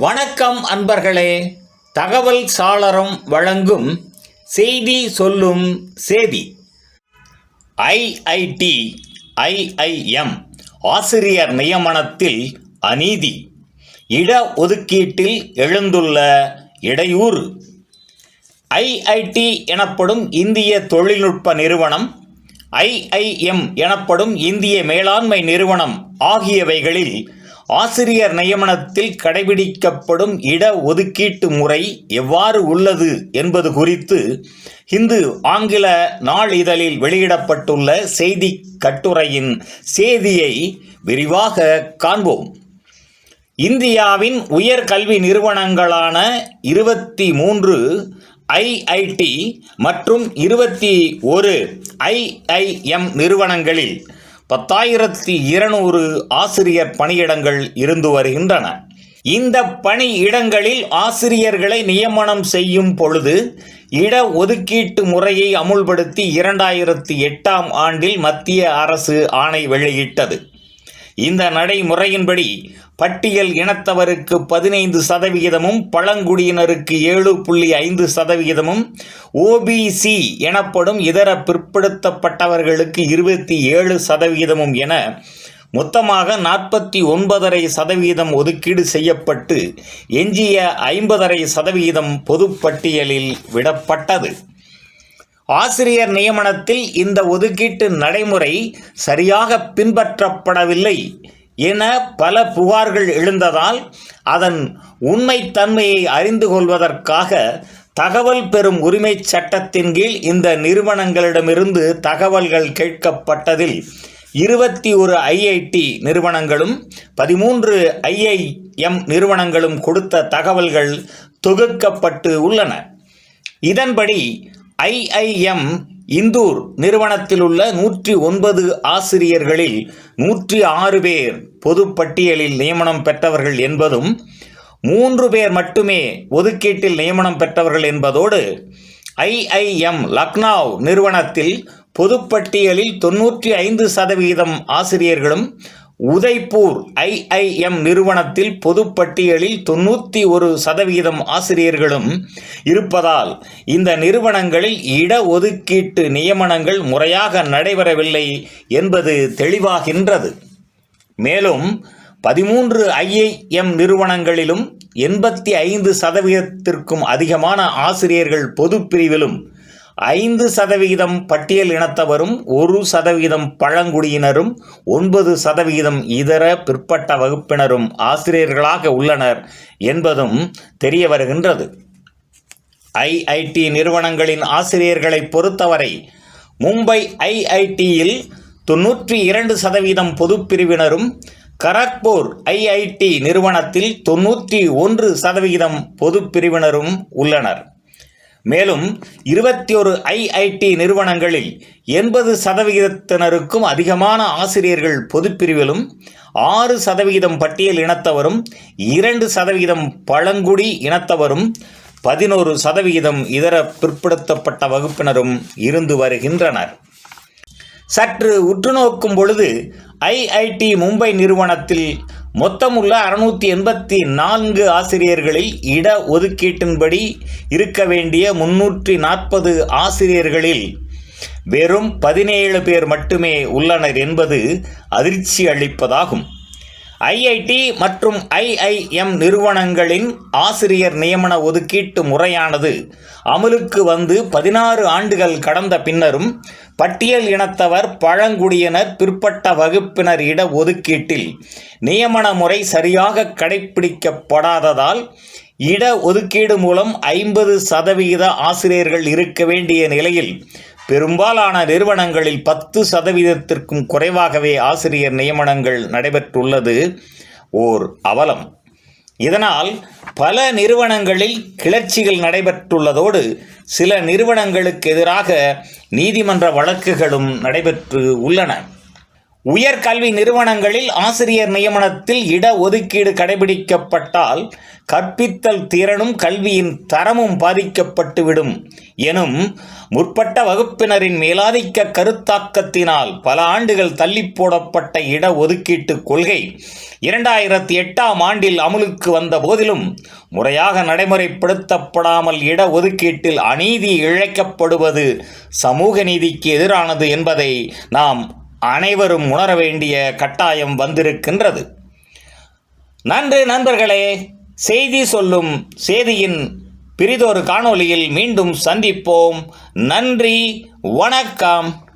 வணக்கம் அன்பர்களே தகவல் சாளரம் வழங்கும் செய்தி சொல்லும் சேதி. ஐஐடி ஐஐஎம் ஆசிரியர் நியமனத்தில் அநீதி. இட ஒதுக்கீட்டில் எழுந்துள்ள இடையூறு. ஐஐடி எனப்படும் இந்திய தொழில்நுட்ப நிறுவனம் ஐஐஎம் எனப்படும் இந்திய மேலாண்மை நிறுவனம் ஆகியவைகளில் ஆசிரியர் நியமனத்தில் கடைபிடிக்கப்படும் இட ஒதுக்கீட்டு முறை எவ்வாறு உள்ளது என்பது குறித்து இந்து ஆங்கில நாளிதழில் வெளியிடப்பட்டுள்ள செய்தி கட்டுரையின் செய்தியை விரிவாக காண்போம். இந்தியாவின் உயர்கல்வி நிறுவனங்களான இருபத்தி மூன்று ஐஐடி மற்றும் இருபத்தி ஒரு ஐஐஎம் நிறுவனங்களில் பத்தாயிரத்தி இருநூறு ஆசிரியர் பணியிடங்கள் இருந்து வருகின்றன. இந்த பணியிடங்களில் ஆசிரியர்களை நியமனம் செய்யும் பொழுது இட ஒதுக்கீட்டு முறையை அமுல்படுத்தி இரண்டாயிரத்தி எட்டாம் ஆண்டில் மத்திய அரசு ஆணை வெளியிட்டது. இந்த நடைமுறையின்படி பட்டியல் இனத்தவருக்கு பதினைந்து சதவிகிதமும் பழங்குடியினருக்கு ஏழு புள்ளி ஐந்து சதவிகிதமும் ஓபிசி எனப்படும் இதர பிற்படுத்தப்பட்டவர்களுக்கு இருபத்தி ஏழு சதவிகிதமும் என மொத்தமாக நாற்பத்தி ஒன்பதரை சதவீதம் ஒதுக்கீடு செய்யப்பட்டு எஞ்சிய ஐம்பதரை சதவீதம் பொதுப்பட்டியலில் விடப்பட்டது. ஆசிரியர் நியமனத்தில் இந்த ஒதுக்கீட்டு நடைமுறை சரியாக பின்பற்றப்படவில்லை என பல புகார்கள் எழுந்ததால் அதன் உண்மைத்தன்மையை அறிந்து கொள்வதற்காக தகவல் பெறும் உரிமை சட்டத்தின் கீழ் இந்த நிறுவனங்களிடமிருந்து தகவல்கள் கேட்கப்பட்டதில் இருபத்தி ஒரு ஐஐடி நிறுவனங்களும் பதிமூன்று ஐஐஎம் நிறுவனங்களும் கொடுத்த தகவல்கள் தொகுக்கப்பட்டு உள்ளன. இதன்படி ஐஐஎம் இந்தூர் நிறுவனத்தில் உள்ள நூற்றி ஒன்பது ஆசிரியர்களில் நூற்றி ஆறு பேர் பொது பட்டியலில் நியமனம் பெற்றவர்கள் என்பதும் மூன்று பேர் மட்டுமே ஒதுக்கீட்டில் நியமனம் பெற்றவர்கள் என்பதோடு ஐஐஎம் லக்னோ நிறுவனத்தில் பொதுப்பட்டியலில் தொன்னூற்றி ஐந்து சதவீதம் ஆசிரியர்களும் உதய்பூர் ஐஐஎம் நிறுவனத்தில் பொதுப்பட்டியலில் தொண்ணூற்றி ஒரு சதவீதம் ஆசிரியர்களும் இருப்பதால் இந்த நிறுவனங்களில் இட ஒதுக்கீட்டு நியமனங்கள் முறையாக நடைபெறவில்லை என்பது தெளிவாகின்றது. மேலும் பதிமூன்று ஐஐஎம் நிறுவனங்களிலும் எண்பத்தி ஐந்து சதவீதத்திற்கும் அதிகமான ஆசிரியர்கள் பொதுப்பிரிவிலும் ஐந்து சதவிகிதம் பட்டியல் இனத்தவரும் ஒரு சதவிகிதம் பழங்குடியினரும் ஒன்பது சதவிகிதம் இதர பிற்பட்ட வகுப்பினரும் ஆசிரியர்களாக உள்ளனர் என்பதும் தெரிய வருகின்றது. ஐஐடி நிறுவனங்களின் ஆசிரியர்களை பொறுத்தவரை மும்பை ஐஐடியில் தொன்னூற்றி இரண்டு சதவீதம் பொதுப்பிரிவினரும் கரக்பூர் ஐஐடி நிறுவனத்தில் தொன்னூற்றி ஒன்று சதவிகிதம் பொதுப்பிரிவினரும் உள்ளனர். மேலும் இருபத்தி ஒரு ஐஐடி நிறுவனங்களில் எண்பது சதவிகிதத்தினருக்கும் அதிகமான ஆசிரியர்கள் பொதுப்பிரிவிலும் ஆறு சதவிகிதம் பட்டியல் இனத்தவரும் இரண்டு சதவிகிதம் பழங்குடி இனத்தவரும் பதினோரு சதவிகிதம் இதர பிற்படுத்தப்பட்ட வகுப்பினரும் இருந்து வருகின்றனர். சற்று உற்று நோக்கும் பொழுது ஐஐடி மும்பை நிறுவனத்தில் மொத்தமுள்ள அறுநூற்றி எண்பத்தி நான்கு ஆசிரியர்களில் இட ஒதுக்கீட்டின்படி இருக்க வேண்டிய முன்னூற்றி நாற்பது ஆசிரியர்களில் வெறும் பதினேழு பேர் மட்டுமே உள்ளனர் என்பது அதிர்ச்சி அளிப்பதாகும். ஐஐடி மற்றும் ஐஐஎம் நிறுவனங்களின் ஆசிரியர் நியமன ஒதுக்கீட்டு முறையானது அமலுக்கு வந்து பதினாறு ஆண்டுகள் கடந்த பின்னரும் பட்டியல் இனத்தவர் பழங்குடியினர் பிற்பட்ட வகுப்பினர் இட ஒதுக்கீட்டில் நியமன முறை சரியாக கடைபிடிக்கப்படாததால் இட ஒதுக்கீடு மூலம் ஐம்பது சதவிகித ஆசிரியர்கள் இருக்க வேண்டிய நிலையில் பெரும்பாலான நிறுவனங்களில் பத்து சதவீதத்திற்கும் குறைவாகவே ஆசிரியர் நியமனங்கள் நடைபெற்றுள்ளது. ஓர் அவலம். இதனால் பல நிறுவனங்களில் கிளர்ச்சிகள் நடைபெற்றுள்ளதோடு சில நிறுவனங்களுக்கு எதிராக நீதிமன்ற வழக்குகளும் நடைபெற்று உள்ளன. உயர்கல்வி நிறுவனங்களில் ஆசிரியர் நியமனத்தில் இட ஒதுக்கீடு கடைபிடிக்கப்பட்டால் கற்பித்தல் திறனும் கல்வியின் தரமும் பாதிக்கப்பட்டுவிடும் எனும் முற்பட்ட வகுப்பினரின் மேலாதிக்க கருத்தாக்கத்தினால் பல ஆண்டுகள் தள்ளி போடப்பட்ட இட ஒதுக்கீட்டு கொள்கை இரண்டாயிரத்தி எட்டாம் ஆண்டில் அமுலுக்கு வந்த போதிலும் முறையாக நடைமுறைப்படுத்தப்படாமல் இட ஒதுக்கீட்டில் அநீதி இழைக்கப்படுவது சமூக நீதிக்கு எதிரானது என்பதை நாம் அனைவரும் உணர வேண்டிய கட்டாயம் வந்திருக்கின்றது. நன்று நண்பர்களே செய்தி சொல்லும் செய்தியின் பிரிதொரு காணொளியில் மீண்டும் சந்திப்போம். நன்றி வணக்கம்.